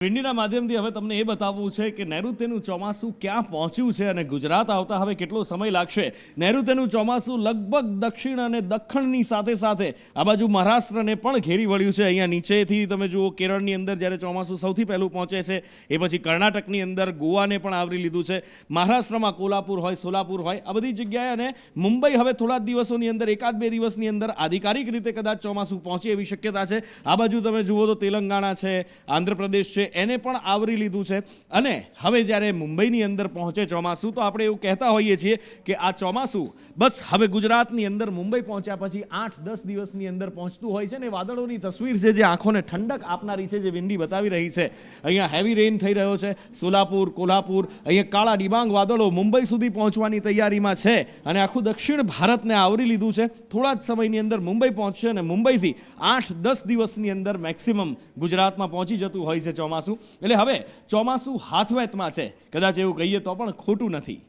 વિંડીના માધ્યમથી હવે તમને એ બતાવવું છે કે નૈઋત્યનું ચોમાસું ક્યાં પહોંચ્યું છે અને ગુજરાત આવતા હવે કેટલો સમય લાગશે? નૈઋત્યનું ચોમાસું લગભગ દક્ષિણ અને દખણની સાથે સાથે આ બાજુ મહારાષ્ટ્રને પણ ઘેરી વળ્યું છે. અહીંયા નીચેથી તમે જુઓ, કેરળની અંદર જ્યારે ચોમાસું સૌથી પહેલું પહોંચે છે, એ પછી કર્ણાટકની અંદર ગોવાને પણ આવરી લીધું છે. મહારાષ્ટ્રમાં કોલ્હાપુર હોય, સોલાપુર હોય, આ બધી જગ્યાએ અને મુંબઈ હવે થોડા દિવસોની અંદર, એકાદ બે દિવસની અંદર આધિકારિક રીતે કદાચ ચોમાસું પહોંચે એવી શક્યતા છે. આ બાજુ તમે જુઓ તો તેલંગાણા છે, આંધ્રપ્રદેશ છે એને પણ આવરી લીધું છે. અને હવે જ્યારે મુંબઈની અંદર પહોંચે ચોમાસું, તો આપણે એવું કહેતા હોઈએ છીએ કે આ ચોમાસું બસ હવે ગુજરાતની અંદર મુંબઈ પહોંચ્યા પછી આઠ, દસ દિવસની અંદર પહોંચતું હોય છે ને વાદળોની તસવીર છે જે આંખોને ઠંડક આપનારી છે જે વિંડી બતાવી રહી છે. અહીંયા હેવી રેઇન થઈ રહ્યો છે, સોલાપુર, કોલ્હાપુર, અહીંયા કાળા ડિબાંગ વાદળો મુંબઈ સુધી પહોંચવાની તૈયારીમાં છે અને આખું દક્ષિણ ભારતને આવરી લીધું છે. થોડા જ સમયની અંદર મુંબઈ પહોંચશે અને મુંબઈથી આઠ, દસ દિવસની અંદર મેક્સિમમ ગુજરાતમાં પહોંચી જતું હોય છે ચોમાસું. એટલે હવે ચોમાસું હાથવેતમાં છે. કદાચ એવું કહીએ તો પણ ખોટું નથી.